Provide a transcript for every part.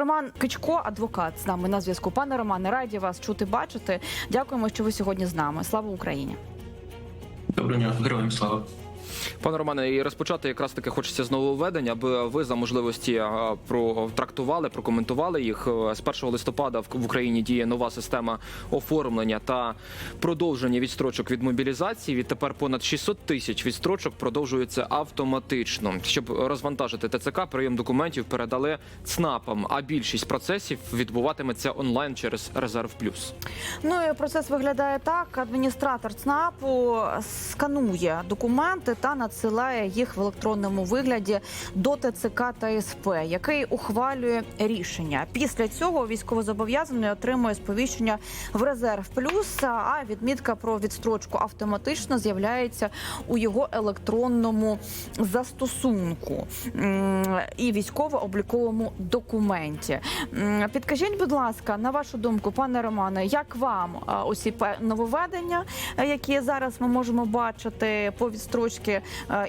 Роман Кичко, адвокат, з нами на зв'язку. Пане Романе, раді вас чути, бачити. Дякуємо, що ви сьогодні з нами. Слава Україні! Доброго дня, героям слава. Пане Романе, і розпочати якраз таки хочеться з нововведення, аби ви за можливості протрактували, прокоментували їх. З 1 листопада в Україні діє нова система оформлення та продовження відстрочок від мобілізації. Відтепер понад 600 тисяч відстрочок продовжуються автоматично. Щоб розвантажити ТЦК, прийом документів передали ЦНАПам, а більшість процесів відбуватиметься онлайн через Резерв Плюс. Ну і процес виглядає так: адміністратор ЦНАПу сканує документи та надсилає їх в електронному вигляді до ТЦК та СП, який ухвалює рішення. Після цього військовозобов'язаний отримує сповіщення в резерв плюс. А відмітка про відстрочку автоматично з'являється у його електронному застосунку і військово-обліковому документі. Підкажіть, будь ласка, на вашу думку, пане Романе, як вам усі нововведення, які зараз ми можемо бачити по відстрочці е,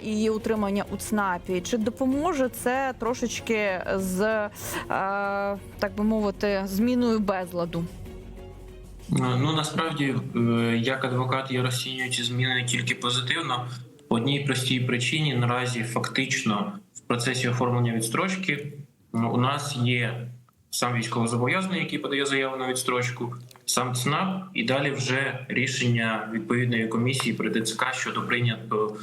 і її утримання у ЦНАПі? Чи допоможе це трошечки з е, так би мовити зміною безладу? Ну насправді, е, як адвокат, я розцінюю ці зміни тільки позитивно. По одній простій причині наразі фактично в процесі оформлення відстрочки у нас є сам військовозобов'язаний, який подає заяву на відстрочку, сам ЦНАП, і далі вже рішення відповідної комісії при ДЦК щодо прийнято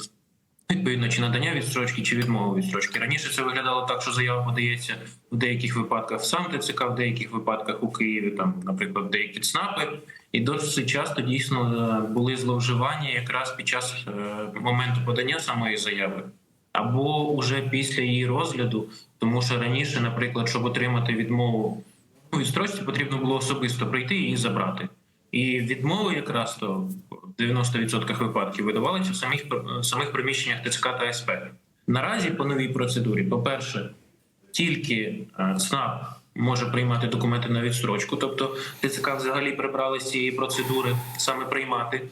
відповідно чи надання відстрочки, чи відмови відстрочки. Раніше це виглядало так, що заява подається в деяких випадках в сам ТЦК, в деяких випадках у Києві, там, наприклад, деякі ЦНАПи. І досить часто дійсно е, були зловживання якраз під час е, моменту подання самої заяви, або уже після її розгляду, тому що раніше, наприклад, щоб отримати відмову у відстрочці, потрібно було особисто прийти і забрати. І відмови якраз то в 90% випадків видавалися в самих самих приміщеннях ТЦК та СП. Наразі по новій процедурі, по-перше, тільки е, ЦНАП може приймати документи на відстрочку, тобто ТЦК взагалі прибрали з цієї процедури саме приймати.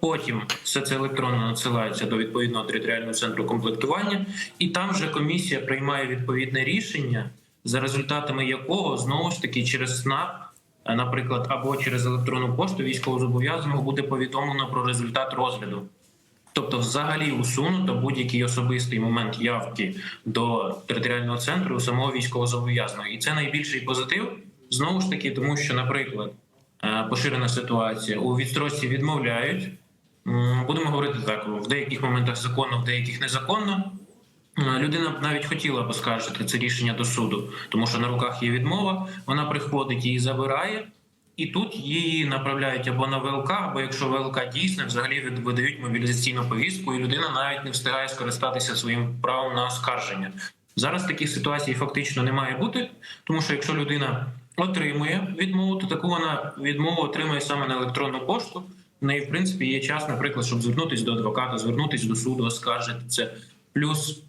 Потім все це електронно надсилається до відповідного територіального центру комплектування, і там вже комісія приймає відповідне рішення, за результатами якого знову ж таки через СНАП, е, наприклад, або через електронну пошту військовозобов'язаного буде повідомлено про результат розгляду. Тобто, взагалі усунуто будь-який особистий момент явки до територіального центру самого військовозобов'язаного, і це найбільший позитив знову ж таки, тому що, наприклад, е, поширена ситуація у відстрочці відмовляють. Будемо говорити так: в деяких моментах законно, в деяких незаконно. Е, Людина б навіть хотіла поскаржити це рішення до суду, тому що на руках є відмова, вона приходить її забирає, і тут її направляють або на ВЛК, або якщо ВЛК дійсне, взагалі видають мобілізаційну повістку, і людина навіть не встигає скористатися своїм правом на оскарження. Зараз таких ситуацій фактично не має бути, тому що якщо людина отримує відмову, то таку вона відмову отримує саме на електронну пошту. В неї, в принципі, є час, наприклад, щоб звернутися до адвоката, звернутися до суду, оскаржити це. Плюс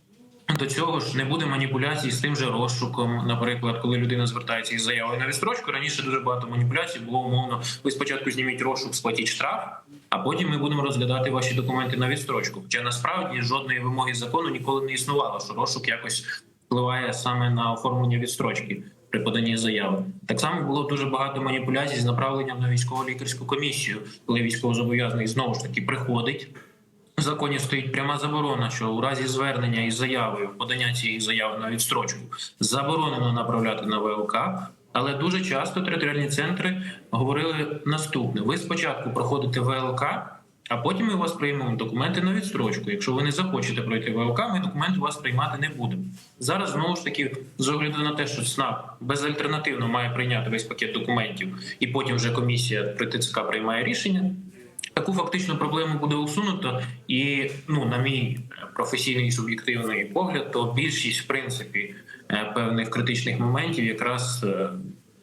до цього ж не буде маніпуляцій з тим же розшуком. Наприклад, коли людина звертається із заявою на відстрочку, раніше дуже багато маніпуляцій було умовно. Ви спочатку зніміть розшук, сплатіть штраф, а потім ми будемо розглядати ваші документи на відстрочку. Хоча насправді жодної вимоги закону ніколи не існувало, що розшук якось впливає саме на оформлення відстрочки при поданні заяви. Так само було дуже багато маніпуляцій з направленням на військово-лікарську комісію, коли військовозобов'язаний знову ж таки приходить. В законі стоїть пряма заборона, що у разі звернення із заявою подання цієї заяви на відстрочку заборонено направляти на ВЛК. Але дуже часто територіальні центри говорили наступне: ви спочатку проходите ВЛК, а потім ми у вас приймемо документи на відстрочку. Якщо ви не захочете пройти ВЛК, ми документи у вас приймати не будемо. Зараз знову ж таки, з огляду на те, що СНАП безальтернативно має прийняти весь пакет документів, і потім вже комісія при ТЦК приймає рішення. Таку фактичну проблему буде усунуто, і ну на мій професійний і суб'єктивний погляд, то більшість в принципі е, певних критичних моментів якраз е,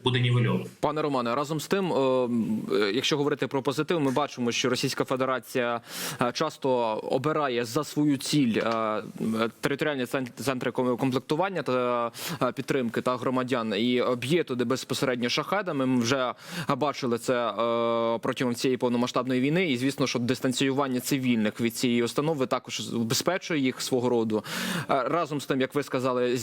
буде нівельовано. Пане Романе, разом з тим, е, е, якщо говорити про позитив, ми бачимо, що Російська Федерація е, часто обирає за свою ціль територіальні цен- центри комплектування та підтримки та громадян і б'є туди безпосередньо шахедами. Ми вже бачили це протягом цієї повномасштабної війни. І звісно, що дистанціювання цивільних від цієї установи також забезпечує їх свого роду. Разом з тим, як ви сказали,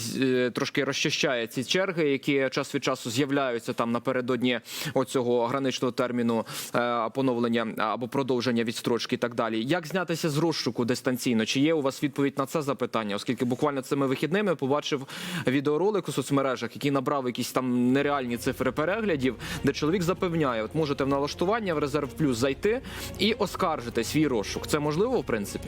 трошки розчищає ці черги, які час від часу з'являються там напередодні оцього граничного терміну е, поновлення або продовження відстрочки і так далі. Як знятися з розшуку дистанційно? Чи є у вас відповідь на це запитання? Оскільки буквально цими вихідними побачив відеоролик у соцмережах, який набрав якісь там нереальні цифри переглядів, де чоловік запевняє, от можете в налаштування в резерв плюс зайти і оскаржити свій розшук. Це можливо в принципі?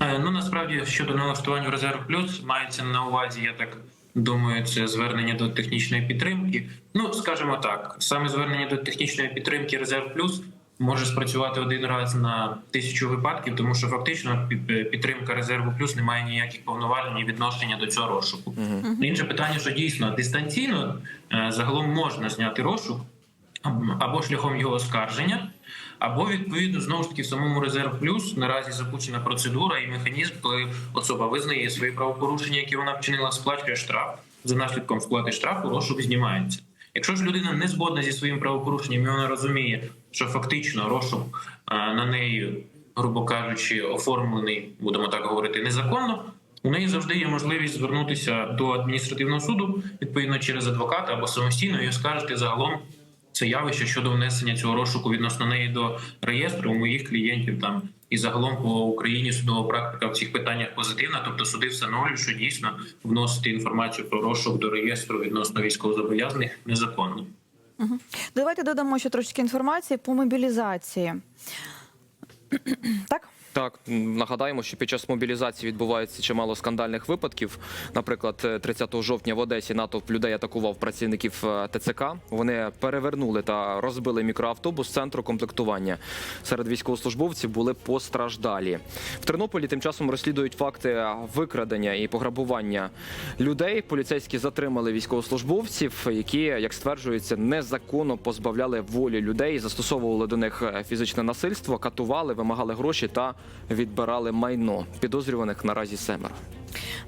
Е, Ну насправді щодо налаштування в резерв плюс мається на увазі, я так думаю, це звернення до технічної підтримки. Ну скажімо так, саме звернення до технічної підтримки резерв плюс може спрацювати один раз на тисячу випадків, тому що фактично підтримка резерву плюс не має ніяких повноважень і відношення до цього розшуку. Інше питання, що дійсно дистанційно е, загалом можна зняти розшук аб- або шляхом його оскарження, або відповідно знову ж таки в самому резерв плюс наразі запущена процедура і механізм, коли особа визнає свої правопорушення, які вона вчинила, сплачує штраф. За наслідком сплати штрафу розшук знімається. Якщо ж людина не згодна зі своїм правопорушенням, і вона розуміє, що фактично розшук е, на неї, грубо кажучи, оформлений, будемо так говорити, незаконно. У неї завжди є можливість звернутися до адміністративного суду, відповідно через адвоката або самостійно і оскаржити загалом це явище щодо внесення цього розшуку відносно неї до реєстру у моїх клієнтів там і загалом по Україні судова практика в цих питаннях позитивна. Тобто суди встановлюють, що дійсно вносити інформацію про розшук до реєстру відносно військовозобов'язаних незаконно. Давайте додамо ще трошки інформації по мобілізації. Так? Так, нагадаємо, що під час мобілізації відбувається чимало скандальних випадків. Наприклад, е, 30 жовтня в Одесі натовп людей атакував працівників е, ТЦК. Вони перевернули та розбили мікроавтобус центру комплектування. Серед військовослужбовців були постраждалі. В Тернополі тим часом розслідують факти викрадення і пограбування людей. Поліцейські затримали військовослужбовців, які, як стверджується, незаконно позбавляли волі людей, застосовували до них е, фізичне насильство, катували, вимагали гроші та відбирали майно. Підозрюваних наразі семеро.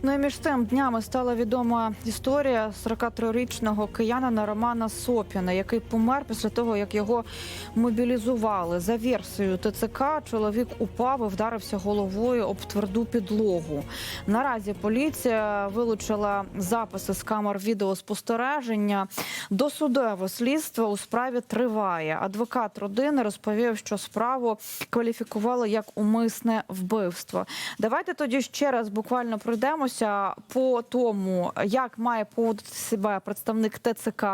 Ну і між тим днями стала відома історія 43-річного киянина Романа Сопіна, який помер після того, як його мобілізували. За версією ТЦК чоловік упав і вдарився головою об тверду підлогу. Наразі поліція вилучила записи з камер відеоспостереження. Досудове слідство у справі триває. Адвокат родини розповів, що справу кваліфікували як умисне вбивство. Давайте тоді ще раз буквально пройдемося по тому, як має поводити себе представник ТЦК,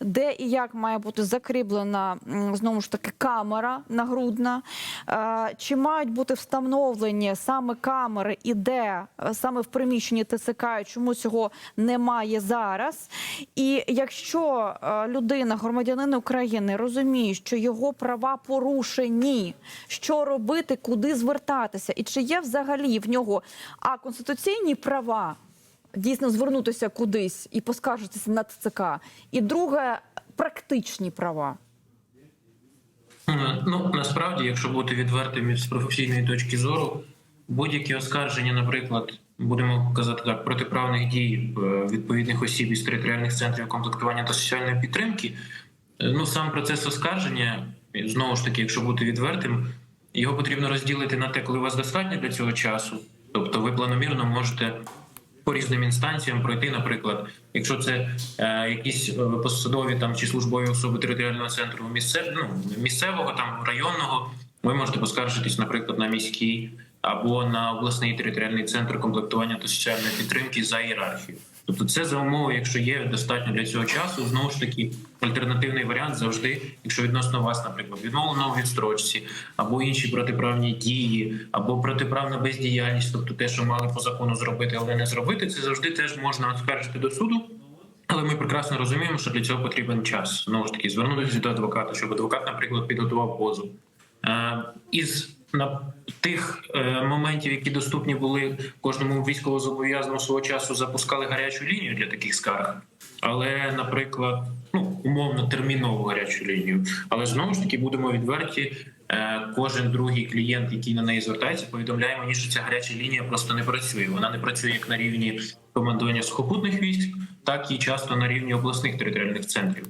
де і як має бути закріплена знову ж таки камера нагрудна, Е, чи мають бути встановлені саме камери і де е, саме в приміщенні ТЦК, і чому цього немає зараз. І якщо е, людина, громадянин України, розуміє, що його права порушені, що робити, куди звертатися, і чи є взагалі в нього а конституційні права дійсно звернутися кудись і поскаржитися на ТЦК, і друге практичні права. Ну насправді, якщо бути відвертим з професійної точки зору, будь-які оскарження, наприклад, будемо казати так, протиправних дій е, відповідних осіб із територіальних центрів комплектування та соціальної підтримки. е, Ну сам процес оскарження, знову ж таки, якщо бути відвертим, його потрібно розділити на те, коли у вас достатньо для цього часу. Тобто, ви планомірно можете по різним інстанціям пройти, наприклад, якщо це е, якісь е, посадові там чи службові особи територіального центру місцев, ну, місцевого там районного, ви можете поскаржитись, наприклад, на міський або на обласний територіальний центр комплектування та соціальної підтримки за ієрархією. Тобто, це за умови, якщо є достатньо для цього часу, знову ж таки альтернативний варіант завжди, якщо відносно вас, наприклад, відмовлено у відстрочці, або інші протиправні дії, або протиправна бездіяльність, тобто те, що мали по закону зробити, але не зробити, це завжди теж можна оскаржити до суду. Але ми прекрасно розуміємо, що для цього потрібен час. Знову ж таки, звернутися до адвоката, щоб адвокат, наприклад, підготував позов. Е, із на тих е, моментів, які доступні були кожному військовозобов'язаному свого часу, запускали гарячу лінію для таких скарг. Але, наприклад, ну умовно термінову гарячу лінію. Але знову ж таки будемо відверті. е, Кожен другий клієнт, який на неї звертається, повідомляє мені, що ця гаряча лінія просто не працює. Вона не працює як на рівні командування сухопутних військ, так і часто на рівні обласних територіальних центрів.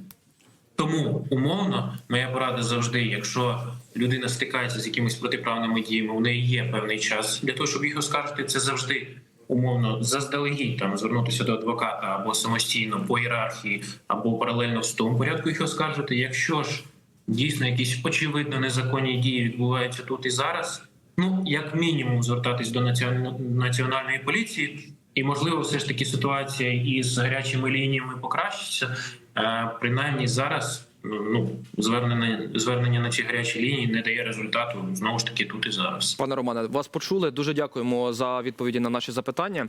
Тому умовно моя порада завжди, якщо людина стикається з якимись протиправними діями, у неї є певний час для того, щоб їх оскаржити. Це завжди умовно заздалегідь там звернутися до адвоката або самостійно по ієрархії, або паралельно в тому порядку їх оскаржити. Якщо ж дійсно якісь очевидно незаконні дії відбуваються тут і зараз, ну як мінімум звертатись до національної поліції. І можливо, все ж таки ситуація із гарячими лініями покращиться. Е, Принаймні зараз ну звернення звернення на ці гарячі лінії не дає результату знову ж таки тут і зараз. Пане Романе, вас почули. Дуже дякуємо за відповіді на наші запитання.